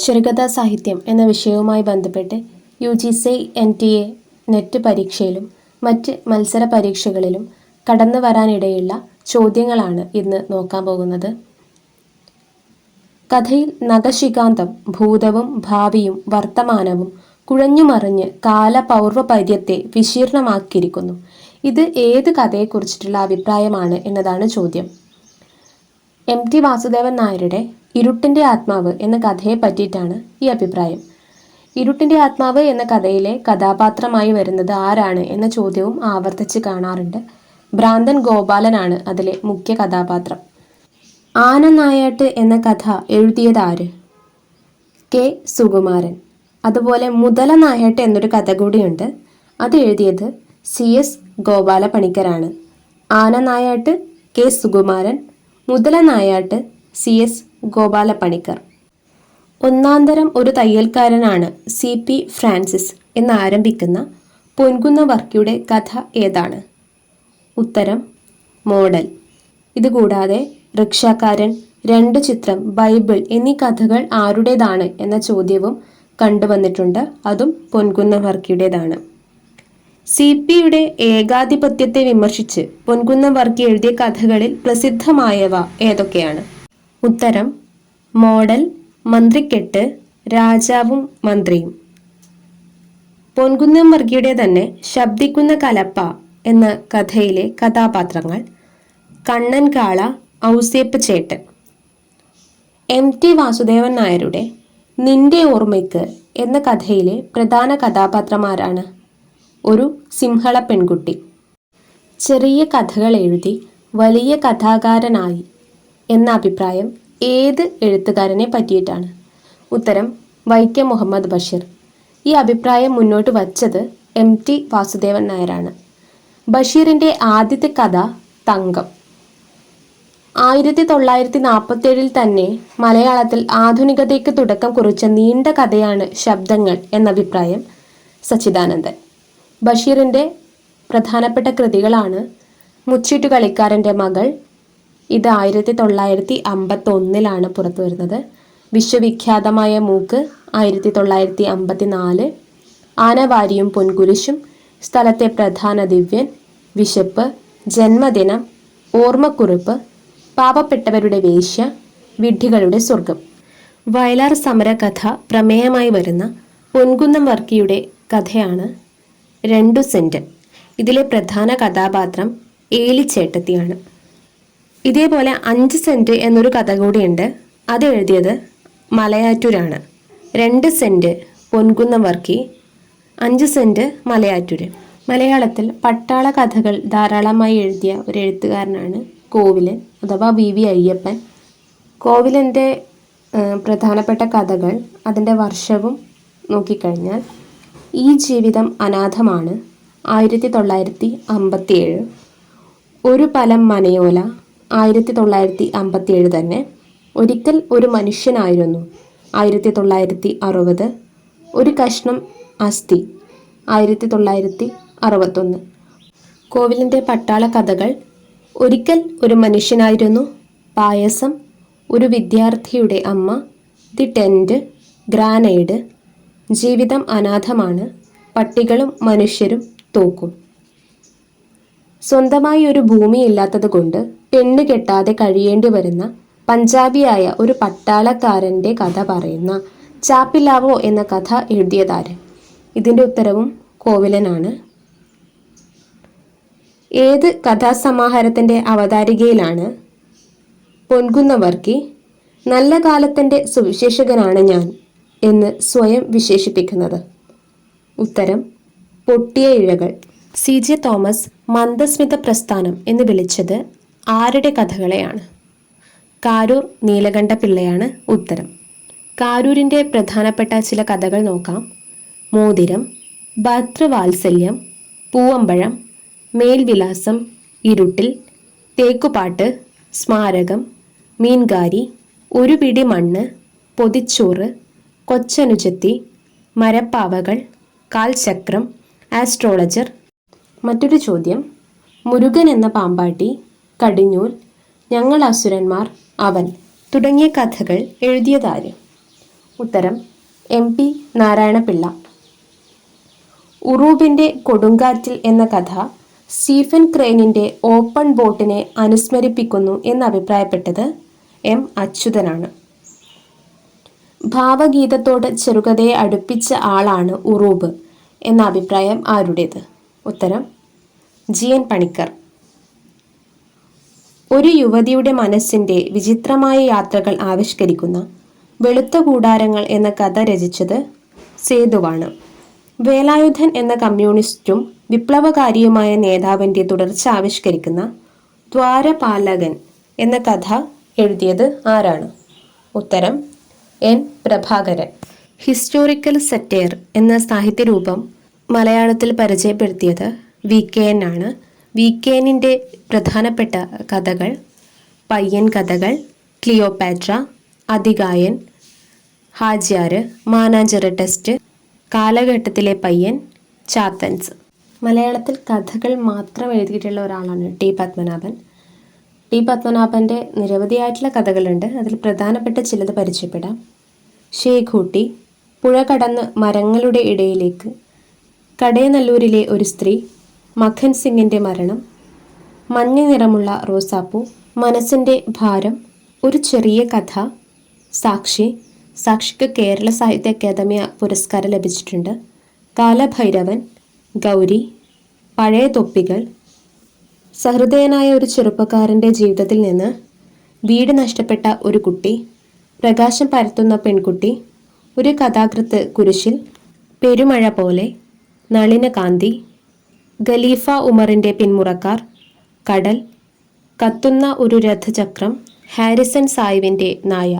ചെറുകഥാ സാഹിത്യം എന്ന വിഷയവുമായി ബന്ധപ്പെട്ട് U G C N T A NET പരീക്ഷയിലും മറ്റ് മത്സര പരീക്ഷകളിലും കടന്നു വരാനിടയുള്ള ചോദ്യങ്ങളാണ് ഇന്ന് നോക്കാൻ പോകുന്നത്. കഥയിൽ നഖശികാന്തം ഭൂതവും ഭാവിയും വർത്തമാനവും കുഴഞ്ഞുമറിഞ്ഞ് കാലപൗർവപര്യത്തെ വിശീർണമാക്കിയിരിക്കുന്നു. ഇത് ഏത് കഥയെക്കുറിച്ചിട്ടുള്ള അഭിപ്രായമാണ് എന്നതാണ് ചോദ്യം. എം ടി വാസുദേവൻ നായരുടെ ഇരുട്ടിന്റെ ആത്മാവ് എന്ന കഥയെ പറ്റിയിട്ടാണ് ഈ അഭിപ്രായം. ഇരുട്ടിന്റെ ആത്മാവ് എന്ന കഥയിലെ കഥാപാത്രമായി വരുന്നത് ആരാണ് എന്ന ചോദ്യവും ആവർത്തിച്ച് കാണാറുണ്ട്. ഭ്രാന്തൻ ഗോപാലനാണ് അതിലെ മുഖ്യ കഥാപാത്രം. ആനനായാട്ട് എന്ന കഥ എഴുതിയത് ആര്? കെ. സുകുമാരൻ. അതുപോലെ മുതല നായാട്ട് എന്നൊരു കഥ കൂടിയുണ്ട്. അത് എഴുതിയത് സി. എസ്. ഗോപാല പണിക്കരാണ് ആന നായാട്ട് കെ. സുകുമാരൻ മുതല നായാട്ട് സി. എസ്. ഗോപാല പണിക്കർ ഒന്നാന്തരം ഒരു തയ്യൽക്കാരനാണ് സി പി ഫ്രാൻസിസ് എന്നാരംഭിക്കുന്ന പൊൻകുന്ന വർക്കിയുടെ കഥ ഏതാണ്? ഉത്തരം മോഡൽ. ഇതുകൂടാതെ റിക്ഷാക്കാരൻ രണ്ട് ചിത്രം ബൈബിൾ എന്നീ കഥകൾ ആരുടേതാണ് എന്ന ചോദ്യവും കണ്ടുവന്നിട്ടുണ്ട്. അതും പൊൻകുന്ന വർക്കിയുടേതാണ് സി പിയുടെ ഏകാധിപത്യത്തെ വിമർശിച്ച് പൊൻകുന്ന വർക്കി എഴുതിയ കഥകളിൽ പ്രസിദ്ധമായവ ഏതൊക്കെയാണ്? ഉത്തരം മോഡൽ മന്ത്രിക്കെട്ട് രാജാവും മന്ത്രിയും. പൊൻകുന്നം വർഗിയുടെ തന്നെ ശബ്ദിക്കുന്ന കലപ്പ എന്ന കഥയിലെ കഥാപാത്രങ്ങൾ കണ്ണൻ കാള ഔസേപ്പ് ചേട്ടൻ. എം ടി വാസുദേവൻ നായരുടെ നിന്റെ ഓർമ്മയ്ക്ക് എന്ന കഥയിലെ പ്രധാന കഥാപാത്രമാരാണ് ഒരു സിംഹള പെൺകുട്ടി. ചെറിയ കഥകൾ എഴുതി വലിയ കഥാകാരനായി എന്ന അഭിപ്രായം ഏത് എഴുത്തുകാരനെ പറ്റിയിട്ടാണ്? ഉത്തരം വൈക്കം മുഹമ്മദ് ബഷീർ. ഈ അഭിപ്രായം മുന്നോട്ട് വച്ചത് എം ടി വാസുദേവൻ നായരാണ്. ബഷീറിന്റെ ആദ്യത്തെ കഥ തങ്കം. ആയിരത്തി തൊള്ളായിരത്തി നാൽപ്പത്തേഴിൽ തന്നെ മലയാളത്തിൽ ആധുനികതയ്ക്ക് തുടക്കം കുറിച്ച നീണ്ട കഥയാണ് ശബ്ദങ്ങൾ എന്ന അഭിപ്രായം സച്ചിദാനന്ദൻ. ബഷീറിന്റെ പ്രധാനപ്പെട്ട കൃതികളാണ് മുച്ചിട്ടു കളിക്കാരന്റെ മകൾ ഇത് ആയിരത്തി തൊള്ളായിരത്തി അമ്പത്തി ഒന്നിലാണ് പുറത്തു വരുന്നത് വിശ്വവിഖ്യാതമായ മൂക്ക് ആയിരത്തി തൊള്ളായിരത്തി അമ്പത്തി നാല് ആനവാരിയും പൊൻകുരിശും സ്ഥലത്തെ പ്രധാന ദിവ്യൻ വിശപ്പ് ജന്മദിനം ഓർമ്മക്കുറിപ്പ് പാവപ്പെട്ടവരുടെ വേശ്യ വിഡ്ഢികളുടെ സ്വർഗം വയലാർ സമരകഥ പ്രമേയമായി വരുന്ന പൊൻകുന്നം വർക്കിയുടെ കഥയാണ് രണ്ടു സെന്റ്. ഇതിലെ പ്രധാന കഥാപാത്രം ഏലിച്ചേട്ടത്തിയാണ്. ഇതേപോലെ അഞ്ച് സെന്റ് എന്നൊരു കഥ കൂടിയുണ്ട്. അത് എഴുതിയത് മലയാറ്റൂരാണ്. രണ്ട് സെന്റ് പൊൻകുന്നം വർക്കി അഞ്ച് സെന്റ് മലയാറ്റൂർ മലയാളത്തിൽ പട്ടാള കഥകൾ ധാരാളമായി എഴുതിയ ഒരു എഴുത്തുകാരനാണ് കോവിലൻ അഥവാ വി വി അയ്യപ്പൻ. കോവിലന്റെ പ്രധാനപ്പെട്ട കഥകൾ അതിന്റെ വർഷവും നോക്കിക്കഴിഞ്ഞാൽ ഈ ജീവിതം അനാഥമാണ്. ആയിരത്തി തൊള്ളായിരത്തി അമ്പത്തിയേഴ്. ഒരു പലം മനയോല ആയിരത്തി തൊള്ളായിരത്തി അമ്പത്തിയേഴ് തന്നെ ഒരിക്കൽ ഒരു മനുഷ്യനായിരുന്നു. ആയിരത്തി തൊള്ളായിരത്തി അറുപത് ഒരു കഷ്ണം അസ്ഥി. ആയിരത്തി തൊള്ളായിരത്തി അറുപത്തൊന്ന് കോവിലിന്റെ പട്ടാള കഥകൾ ഒരിക്കൽ ഒരു മനുഷ്യനായിരുന്നു. പായസം ഒരു വിദ്യാർത്ഥിയുടെ അമ്മ ദി ടെന്റ് ഗ്രാനൈഡ് ജീവിതം അനാഥമാണ് പട്ടികളും മനുഷ്യരും തോക്കും. സ്വന്തമായി ഒരു ഭൂമി ഇല്ലാത്തത് കൊണ്ട് പെണ്ണ് കെട്ടാതെ കഴിയേണ്ടി വരുന്ന പഞ്ചാബിയായ ഒരു പട്ടാളക്കാരന്റെ കഥ പറയുന്ന ചാപ്പിലാവോ എന്ന കഥ എഴുതിയതാര്? ഇതിന്റെ ഉത്തരവും കോവിലനാണ്. ഏത് കഥാസമാഹാരത്തിന്റെ അവതാരികയിലാണ് പൊൻകുന്നവർക്കി നല്ല കാലത്തിന്റെ സുവിശേഷകനാണ് ഞാൻ എന്ന് സ്വയം വിശേഷിപ്പിക്കുന്നത്? ഉത്തരം പൊട്ടിയ ഇഴകൾ. സി ജെ തോമസ് മന്ദസ്മിത പ്രസ്ഥാനം എന്ന് വിളിച്ചത് ആരുടെ കഥകളെയാണ്? കാരൂർ നീലകണ്ഠ പിള്ളയാണ് ഉത്തരം. കാരൂരിന്റെ പ്രധാനപ്പെട്ട ചില കഥകൾ നോക്കാം. മോതിരം ഭർത്തൃവാത്സല്യം പൂവമ്പഴം മേൽവിലാസം ഇരുട്ടിൽ തേക്കുപാട്ട് സ്മാരകം മീൻകാരി ഒരു പിടി മണ്ണ് പൊതിച്ചോറ് കൊച്ചനുജത്തി മരപ്പാവകൾ കാൽചക്രം ആസ്ട്രോളജർ മറ്റൊരു ചോദ്യം. മുരുകൻ എന്ന പാമ്പാട്ടി കടിഞ്ഞൂൽ ഞങ്ങൾ അസുരന്മാർ അവൻ തുടങ്ങിയ കഥകൾ എഴുതിയതാര്? ഉത്തരം എം പി നാരായണപിള്ള. ഉറൂബിന്റെ കൊടുങ്കാറ്റിൽ എന്ന കഥ സ്റ്റീഫൻ ക്രെയിനിന്റെ ഓപ്പൺ ബോട്ടിനെ അനുസ്മരിപ്പിക്കുന്നു എന്ന് അഭിപ്രായപ്പെട്ടത് എം അച്യുതനാണ്. ഭാവഗീതത്തോട് ചെറുകഥയെ അടുപ്പിച്ച ആളാണ് ഉറൂബ് എന്ന അഭിപ്രായം ആരുടേത്? ഉത്തരം ജി. എൻ. പണിക്കർ. ഒരു യുവതിയുടെ മനസ്സിന്റെ വിചിത്രമായ യാത്രകൾ ആവിഷ്കരിക്കുന്ന വെളുത്ത കൂടാരങ്ങൾ എന്ന കഥ രചിച്ചത് സേതുവാണ്. വേലായുധൻ എന്ന കമ്മ്യൂണിസ്റ്റും വിപ്ലവകാരിയുമായ നേതാവിന്റെ തുടർച്ച ആവിഷ്കരിക്കുന്ന ദ്വാരപാലകൻ എന്ന കഥ എഴുതിയത് ആരാണ്? ഉത്തരം എൻ. പ്രഭാകരൻ. ഹിസ്റ്റോറിക്കൽ സെറ്റേർ എന്ന സാഹിത്യരൂപം മലയാളത്തിൽ പരിചയപ്പെടുത്തിയത് വി കെ എൻ ആണ്. വി കെ എന്നിന്റെ പ്രധാനപ്പെട്ട കഥകൾ പയ്യൻ കഥകൾ ക്ലിയോപാട്ര അതികായൻ ഹാജിയാറ് മാനാഞ്ചിറ ടെസ്റ്റ് കാലഘട്ടത്തിലെ പയ്യൻ ചാത്തൻസ്. മലയാളത്തിൽ കഥകൾ മാത്രം എഴുതിയിട്ടുള്ള ഒരാളാണ് ടി പത്മനാഭൻ. ടി പത്മനാഭന്റെ നിരവധിയായിട്ടുള്ള കഥകളുണ്ട്. അതിൽ പ്രധാനപ്പെട്ട ചിലത് പരിചയപ്പെടാം. ഷേഖൂട്ടി പുഴ കടന്ന് മരങ്ങളുടെ ഇടയിലേക്ക് കടയനല്ലൂരിലെ ഒരു സ്ത്രീ മഖൻ സിംഗിന്റെ മരണം മഞ്ഞ നിറമുള്ള റോസാപ്പൂ മനസ്സിന്റെ ഭാരം ഒരു ചെറിയ കഥ സാക്ഷി സാക്ഷിക്ക് കേരള സാഹിത്യ അക്കാദമി പുരസ്കാരം ലഭിച്ചിട്ടുണ്ട്. കാലഭൈരവൻ ഗൗരി പഴയ തൊപ്പികൾ സഹൃദയനായ ഒരു ചെറുപ്പക്കാരന്റെ ജീവിതത്തിൽ നിന്ന് വീട് നഷ്ടപ്പെട്ട ഒരു കുട്ടി പ്രകാശം പരത്തുന്ന പെൺകുട്ടി ഒരു കഥാകൃത്ത് കുരിശിൽ പെരുമഴ പോലെ നളിനകാന്തി ഖലീഫ ഉമറിന്റെ പിന്മുറക്കാർ കടൽ കത്തുന്ന ഒരു രഥചക്രം ഹാരിസൺ സായിവിന്റെ നായ.